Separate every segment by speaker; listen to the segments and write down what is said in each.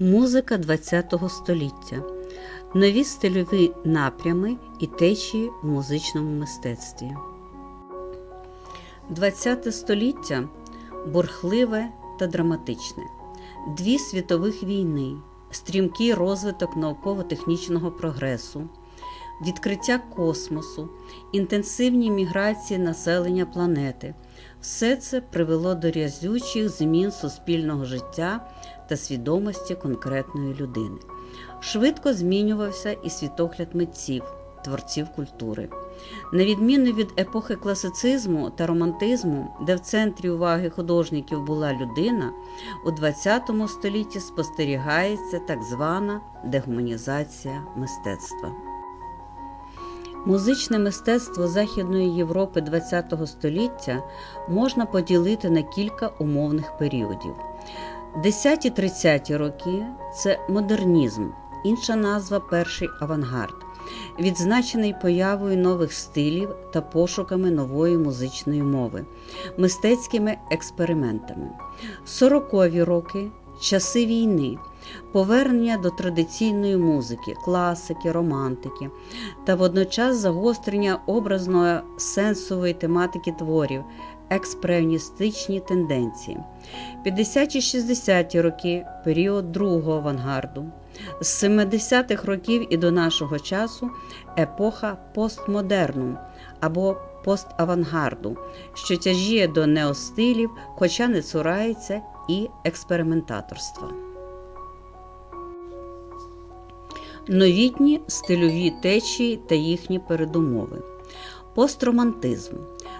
Speaker 1: Музика ХХ століття. Нові стильові напрями і течії в музичному мистецтві. ХХ століття бурхливе та драматичне. Дві світових війни, стрімкий розвиток науково-технічного прогресу, відкриття космосу, інтенсивні міграції населення планети. Все це привело до рязючих змін суспільного життя та свідомості конкретної людини. Швидко змінювався і світогляд митців, творців культури. На відміну від епохи класицизму та романтизму, де в центрі уваги художників була людина, у ХХ столітті спостерігається так звана дегуманізація мистецтва. Музичне мистецтво Західної Європи ХХ століття можна поділити на кілька умовних періодів. 10-30 роки це модернізм, інша назва перший авангард, відзначений появою нових стилів та пошуками нової музичної мови, мистецькими експериментами. 40-ві роки часи війни, повернення до традиційної музики, класики, романтики та водночас загострення образної сенсової тематики творів, експреміністичні тенденції. 50-60-ті роки період другого авангарду. З 70-х років і до нашого часу епоха постмодерну або поставангарду, що тяжіє до неостилів, хоча не цурається і експериментаторства. Новітні стильові течії та їхні передумови. Постромантизм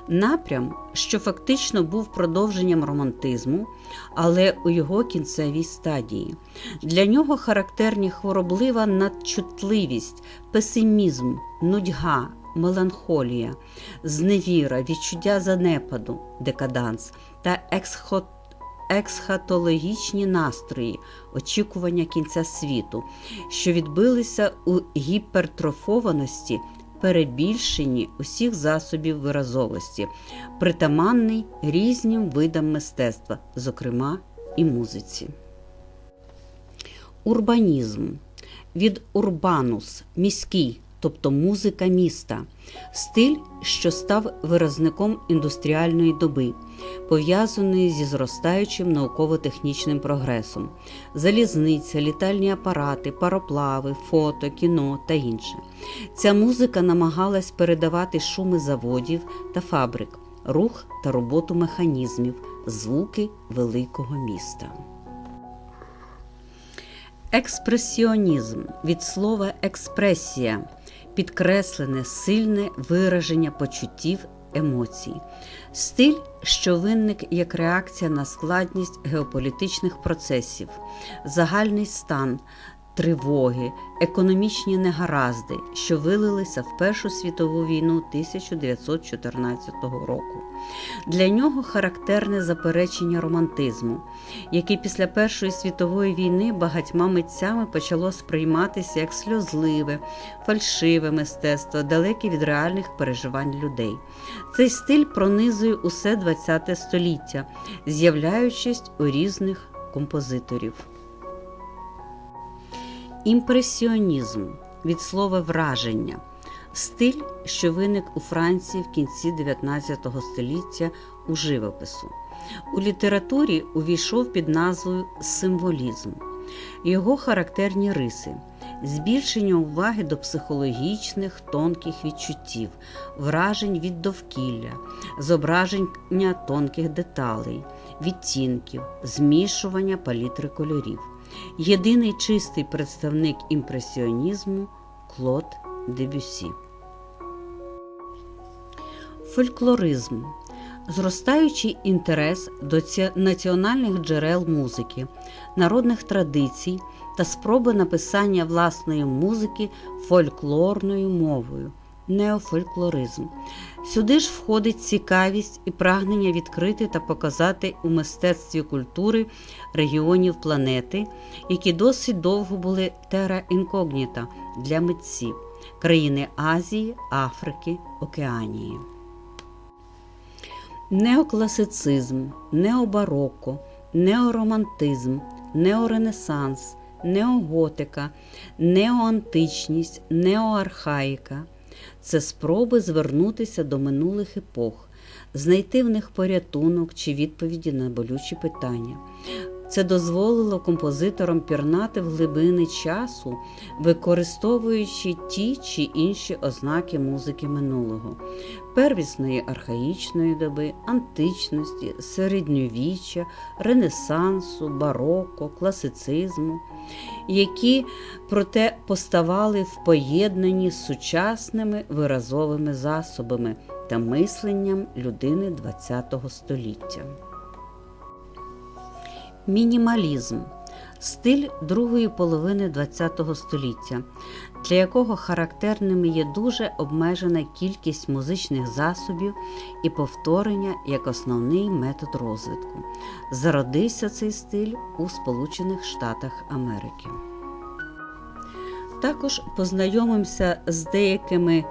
Speaker 1: напрям, що фактично був продовженням романтизму, але у його кінцевій стадії. Для нього характерні хвороблива надчутливість, песимізм, нудьга, меланхолія, зневіра, відчуття занепаду, декаданс та ексхот. Ексхатологічні настрої, очікування кінця світу, що відбилися у гіпертрофованості, перебільшенні усіх засобів виразовості, притаманний різним видам мистецтва, зокрема і музиці. Урбанізм від урбанус міський, тобто музика міста, стиль, що став виразником індустріальної доби, пов'язаної зі зростаючим науково-технічним прогресом, залізниця, літальні апарати, пароплави, фото, кіно та інше. Ця музика намагалась передавати шуми заводів та фабрик, рух та роботу механізмів, звуки великого міста. Експресіонізм від слова експресія підкреслене сильне вираження почуттів емоцій, стиль, що виник як реакція на складність геополітичних процесів, загальний стан. Тривоги, економічні негаразди, що вилилися в Першу світову війну 1914 року. Для нього характерне заперечення романтизму, який після Першої світової війни багатьма митцями почало сприйматися як сльозливе, фальшиве мистецтво, далеке від реальних переживань людей. Цей стиль пронизує усе ХХ століття, з'являючись у різних композиторів. Імпресіонізм від слова враження стиль, що виник у Франції в кінці 19 століття у живопису. У літературі увійшов під назвою символізм, його характерні риси, збільшення уваги до психологічних тонких відчуттів, вражень від довкілля, зображення тонких деталей, відтінків, змішування палітри кольорів. Єдиний чистий представник імпресіонізму Клод Дебюсі. Фольклоризм зростаючий інтерес до національних джерел музики, народних традицій та спроби написання власної музики фольклорною мовою. Неофольклоризм. Сюди ж входить цікавість і прагнення відкрити та показати у мистецтві культури регіонів планети, які досить довго були тера інкогніта для митців країни Азії, Африки, Океанії. Неокласицизм, необароко, неоромантизм, неоренесанс, неоготика, неоантичність, неоархаїка. Це спроби звернутися до минулих епох, знайти в них порятунок чи відповіді на болючі питання. Це дозволило композиторам пірнати в глибини часу, використовуючи ті чи інші ознаки музики минулого, первісної архаїчної доби, античності, середньовіччя, ренесансу, бароко, класицизму, які проте поставали в поєднанні з сучасними виразовими засобами та мисленням людини ХХ століття. Мінімалізм стиль другої половини ХХ століття, для якого характерними є дуже обмежена кількість музичних засобів і повторення як основний метод розвитку. Зародився цей стиль у Сполучених Штатах Америки. Також познайомимося з деякими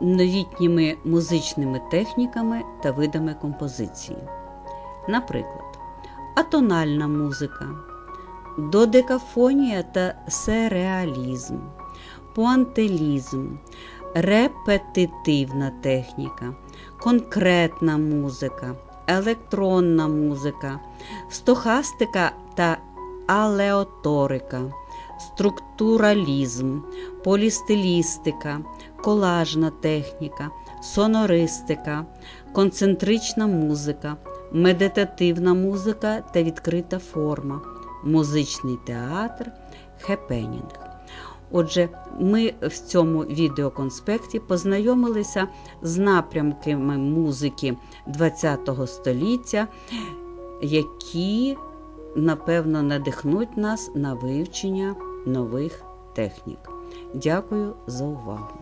Speaker 1: новітніми музичними техніками та видами композиції. Наприклад, атональна музика, додекафонія та сереалізм, пуантилізм, репетитивна техніка, конкретна музика, електронна музика, стохастика та алеоторика, структуралізм, полістилістика, колажна техніка, сонористика, концентрична музика, медитативна музика та відкрита форма, музичний театр, хепенінг. Отже, ми в цьому відеоконспекті познайомилися з напрямками музики ХХ століття, які, напевно, надихнуть нас на вивчення нових технік. Дякую за увагу!